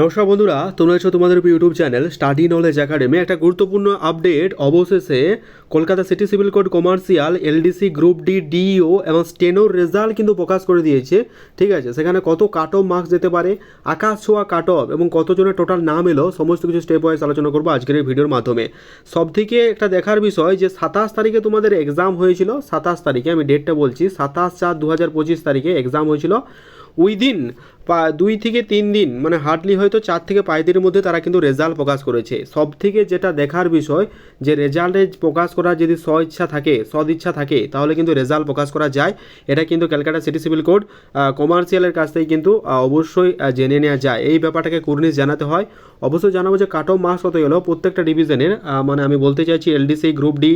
নমস্কার বন্ধুরা, তোমরা এসো তোমাদের YouTube channel study knowledge academy একটা গুরুত্বপূর্ণ আপডেট অবশেষে Kolkata city civil code commercial LDC group D DEO এবং স্টেনোর রেজাল্ট কিন্তু প্রকাশ করে দিয়েছে। ঠিক আছে, সেখানে কত কাট অফ মার্কস যেতে পারে, আকাশ ছোঁয়া কাট অফ এবং কতজনের টোটাল নাম এলো, সমস্ত কিছু স্টেপ ওয়াইজ আলোচনা করব আজকের এই ভিডিওর মাধ্যমে। সব থেকে একটা দেখার বিষয় যে সাতাশ তারিখে তোমাদের এক্সাম হয়েছিল, সাতাশ তারিখে আমি ডেটটা বলছি, সাতাশ চার দু হাজার পঁচিশ তারিখে এক্সাম হয়েছিল। উইদিন দুই থেকে তিন দিন মানে হার্ডলি হয়তো চার থেকে পাঁচ দিনের মধ্যে তারা কিন্তু রেজাল্ট প্রকাশ করেছে। সব থেকে যেটা দেখার বিষয়, যে রেজাল্টে প্রকাশ করার যদি স্ব ইচ্ছা থাকে, সদিচ্ছা থাকে, তাহলে কিন্তু রেজাল্ট প্রকাশ করা যায়। এটা কিন্তু ক্যালকাটা সিটি সিভিল কোড কমার্শিয়ালের কাছ থেকে কিন্তু অবশ্যই জেনে নেওয়া যায়। এই ব্যাপারটাকে কুর্নিশ জানাতে হয়। অবশ্যই জানাব যে কাট অফ মার্কস কত প্রত্যেকটা ডিভিশনের মানে আমি বলতে চাইছি LDC group D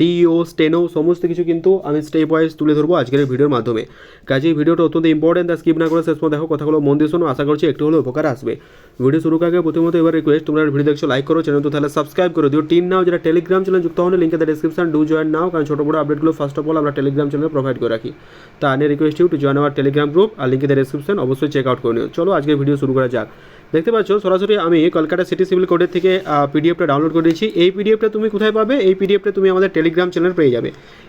DEO steno সমস্ত কিছু কিন্তু আমি স্টেপ ওয়াইজ তুলে ধরবো আজকের ভিডিওর মাধ্যমে। কাজে ভিডিওটা অত্যন্ত ইম্পর্টেন্ট স্কিপ না করে শেষ দেখো কথাগুলো মন দিয়ে শোনো, আশা করছি একটু হলেও উপকার আসবে। ভিডিও শুরু আগে প্রথমত এবার রিকোয়েস্ট তোমরা ভিডিও দেখছ লাইক করো চ্যানেল তো তাহলে সাবস্ক্রাইব করে দিও। টিম নাও, যারা টেলিগ্রাম চ্যানেল যুক্ত হলে লিঙ্কে ডিসক্রিপশন ডু জয়েন নাও, কারণ ছোটো বড় আপডেটগুলো ফার্স্ট অফ অল আমরা টেলিগ্রাম চ্যানেলে প্রোভাইড করে রাখি। তা আনে request you to join our Telegram group আর লিঙ্কে ডিসক্রিপশন অবশ্যই চেক আউট করে নিও। চলো আজকে ভিডিও শুরু করা যাক। দেখতে পাচ্ছ, সরাসরি আমি কলকাতা সিটি সিভিল কোডের থেকে পিডিএফটা ডাউনলোড করে দিয়েছি। এই পিডিএফটা তুমি কোথায় পাবে? এই পিডিএফটা তুমি আমাদের টেলিগ্রাম চ্যানেল পেয়ে যাবে।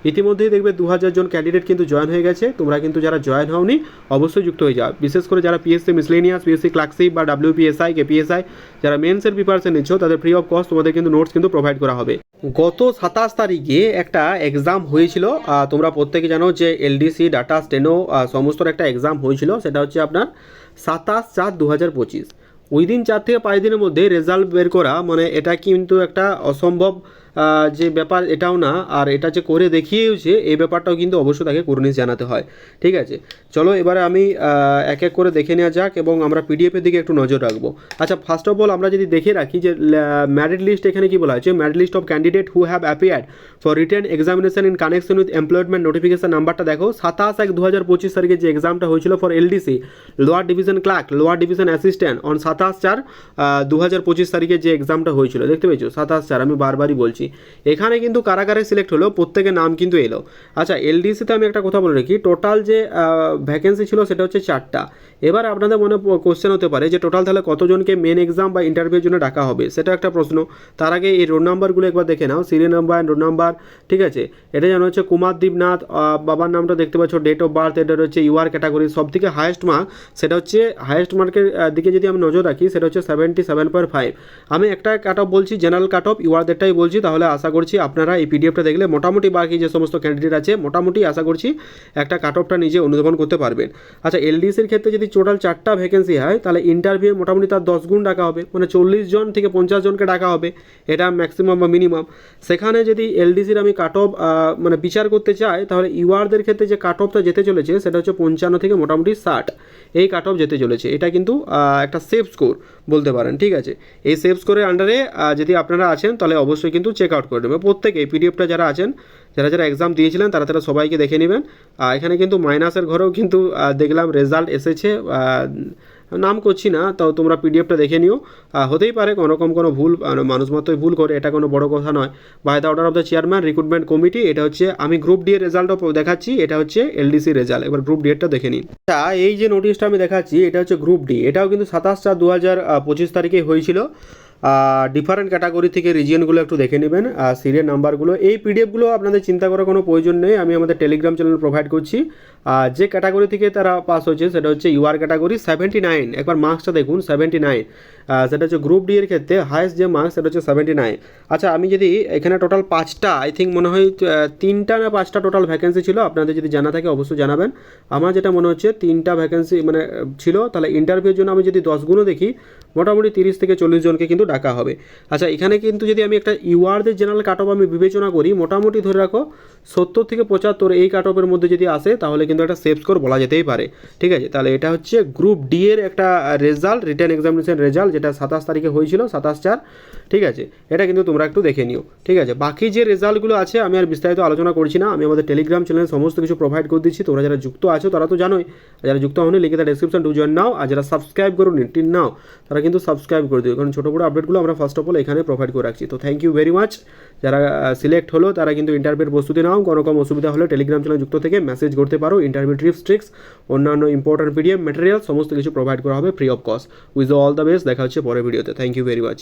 ইতিমধ্যেই দেখবে দু হাজার জন ক্যান্ডিডেট কিন্তু জয়েন হয়ে গেছে। তোমরা কিন্তু যারা জয়েন হওনি, অবশ্যই যুক্ত হয়ে যাও। বিশেষ করে যারা পিএসসি মিসলেনিয়াস পিএসসি ক্লার্কশিপ বা ডাব্লিউপিএসআই কেপিএসআই যারা মেন্সের প্রিপারেশন নিচ্ছ, তাদের ফ্রি অফ কস্ট তোমাদের কিন্তু নোটস কিন্তু প্রোভাইড করা হবে। গত সাতাশ তারিখে একটা এক্সাম হয়েছিল। তোমরা প্রত্যেকে জানো যে এলডিসি ডাটা স্টেনো সমস্ত একটা এক্সাম হয়েছিল। সেটা হচ্ছে আপনার সাতাশ চার দু হাজার পঁচিশ। উইদিন চার থেকে পাঁচ দিনের মধ্যে রেজাল্ট বের করা মানে এটা কিন্তু একটা অসম্ভব যে ব্যাপার এটাও না, আর এটা যে করে দেখিয়েছে এই ব্যাপারটাও কিন্তু অবশ্যই তাকে কুর্নিশ জানাতে হয়। ঠিক আছে? চলো এবারে আমি এক এক করে দেখে নেওয়া যাক এবং আমরা পিডিএফের দিকে একটু নজর রাখব। আচ্ছা ফার্স্ট অফ অল আমরা যদি দেখে রাখি যে ম্যারিট লিস্ট এখানে কি বলা হয়েছে? Merit list of candidate who have appeared for written examination in connection with employment notification নাম্বারটা দেখো। সাতাশ এক দু হাজার পঁচিশ তারিখে যে এক্সামটা হয়েছিল for LDC lower division clerk lower division assistant on সাতাশ চার দু হাজার পঁচিশ তারিখে যে এক্সামটা হয়েছিল। দেখতে পেয়েছ? সাতাশ চার, আমি বারবারই বলছি। এখানে কিন্তু কারাগারে সিলেক্ট হলো, প্রত্যেকের নাম কিন্তু এলো। আচ্ছা এলডিসিতে আমি একটা কথা বলে রাখি টোটাল যে ভ্যাকেন্সি ছিল সেটা হচ্ছে চারটা। এবার আপনাদের মনে কোশ্চেন হতে পারে যে টোটাল তাহলে কতজনকে মেন এক্সাম বা ইন্টারভিউর জন্য ডাকা হবে? সেটা একটা প্রশ্ন। তার আগে এই রোড নাম্বারগুলো একবার দেখে নাও সিরিয়াল নাম্বার রোড নাম্বার ঠিক আছে? এটা যেন হচ্ছে কুমার দীপনাথ বাবার নামটা দেখতে পাচ্ছ ডেট অফ বার্থ এটা হচ্ছে ইউআর ক্যাটাগরি সব থেকে হায়েস্ট মার্ক সেটা হচ্ছে হায়েস্ট মার্কের দিকে যদি আমি নজর রাখি, সেটা হচ্ছে সেভেন্টি সেভেন পয়েন্ট ফাইভ আমি একটা কাট অফ বলছি জেনারেল কাট অফ ইউআরদেরটাই বলছি, তাহলে আশা করছি আপনারা এই পিডিএফটা দেখলে মোটামুটি বাকি যে সমস্ত ক্যান্ডিডেট আছে, মোটামুটি আশা করছি একটা কাট অফটা নিজে অনুধাবন করতে পারবেন। আচ্ছা এলডিসির ক্ষেত্রে যদি টোটাল চারটা ভ্যাকেন্সি হয়, তাহলে ইন্টারভিউ মোটামুটি তার দশ গুণ ডাকা হবে মানে চল্লিশ জন থেকে পঞ্চাশ জনকে ডাকা হবে, এটা ম্যাক্সিমাম বা মিনিমাম সেখানে যদি এলডিসির আমি কাট অফ মানে বিচার করতে চাই, তাহলে ইউআরদের ক্ষেত্রে যে কাট অফটা যেতে চলেছে, সেটা হচ্ছে পঞ্চান্ন থেকে মোটামুটি ষাট। এই কাট অফ যেতে চলেছে। এটা কিন্তু একটা সেফ স্কোর বলতে পারেন, ঠিক আছে? এই সেফ স্কোরের আন্ডারে যদি আপনারা আছেন, তাহলে অবশ্যই কিন্তু চেক আউট করে নেবেন প্রত্যেকে এই পিডিএফটা যারা আছেন, যারা যারা এক্সাম দিয়েছিলেন, তারা তারা সবাইকে দেখে নেবেন। আর এখানে কিন্তু মাইনাসের ঘরেও কিন্তু দেখলাম রেজাল্ট এসেছে। নাম করছি না, তাও তোমরা পিডিএফটা দেখে নিও। হতেই পারে কোনো রকম কোনো ভুল মানুষ মাত্রই ভুল করে, এটা কোনো বড় কথা নয়। By the order of the chairman recruitment committee এটা হচ্ছে, আমি গ্রুপ ডি এর রেজাল্টও দেখাচ্ছি, এটা হচ্ছে এলডিসি রেজাল্ট এবার গ্রুপ ডি এরটা দেখে নিন। আচ্ছা এই যে নোটিশটা আমি দেখাচ্ছি, এটা হচ্ছে গ্রুপ ডি এটাও কিন্তু সাতাশ চার দু হাজার পঁচিশ তারিখে হয়েছিল। ডিফারেন্ট ক্যাটাগরি থেকে রিজিয়নগুলো একটু দেখে নেবেন সিরিয়াল নাম্বারগুলো এই পিডিএফগুলো আপনাদের চিন্তা করার কোনো প্রয়োজন নেই, আমি আমাদের টেলিগ্রাম চ্যানেল প্রোভাইড করছি। যে ক্যাটাগরি থেকে তারা পাস হয়েছে, সেটা হচ্ছে ইউআর ক্যাটাগরি সেভেন্টি নাইন একবার মার্কসটা দেখুন সেভেন্টি নাইন সেটা হচ্ছে গ্রুপ ডি এর ক্ষেত্রে হায়েস্ট যে মার্কস সেটা হচ্ছে সেভেন্টি নাইন আচ্ছা আমি যদি এখানে টোটাল পাঁচটা আই থিঙ্ক মনে হয় তিনটা না পাঁচটা টোটাল ভ্যাকেন্সি ছিল, আপনাদের যদি জানা থাকে অবশ্যই জানাবেন। আমার যেটা মনে হচ্ছে, তিনটা ভ্যাকেন্সি মানে ছিল, তাহলে ইন্টারভিউর জন্য আমি যদি দশ গুণও দেখি, মোটামুটি তিরিশ থেকে চল্লিশ জনকে কিন্তু ডাকা হবে। আচ্ছা এখানে কিন্তু যদি আমি একটা ইউআরদের জেনারেল কাট অফ আমি বিবেচনা করি, মোটামুটি ধরে রাখো, সত্তর থেকে পঁচাত্তর এই কাট অফের মধ্যে যদি আসে, তাহলে কিন্তু একটা সেফ স্কোর বলা যেতেই পারে। ঠিক আছে? তাহলে এটা হচ্ছে গ্রুপ ডি এর একটা রেজাল্ট রিটার্ন এক্সামিনেশন রেজাল্ট যেটা সাতাশ তারিখে হয়েছিল, সাতাশ চার। ঠিক আছে? এটা কিন্তু তোমরা একটু দেখে নিও। ঠিক আছে? বাকি যে রেজাল্টগুলো আছে, আমি আর বিস্তারিত আলোচনা করছি না। আমি আমাদের টেলিগ্রাম চ্যানেলে সমস্ত কিছু প্রোভাইড করে দিচ্ছি। তোমরা যারা যুক্ত আছো, তারা তো জানোই। যারা যুক্ত হওনি লিখে তার ডিসক্রিপশন টু জয়েন নাও। আর যারা সাবস্ক্রাইব করুন টিন নাও। তারা কিন্তু সাবস্ক্রাইব করে দিও। কারণ ছোটো বড়ো আপডেটগুলো আমরা ফার্স্ট অফ অল এখানে প্রোভাইড করে রাখছি। তো থ্যাংক ইউ ভেরি মাচ যারা সিলেক্ট হলো, তারা কিন্তু ইন্টারভিউর প্রস্তুতি নাও। কোনো রকম অসুবিধা হলে টেলিগ্রাম চ্যানেল যুক্ত থেকে মেসেজ করতে পারো। ইন্টারভিউ ট্রিপস ট্রিক্স অন্যান্য ইম্পর্টেন্ট পিডিএফ ম্যাটেরিয়াল সমস্ত কিছু প্রোভাইড করা হবে free of cost with all the best দেখা হচ্ছে পরের ভিডিওতে থ্যাংক ইউ ভেরি মাচ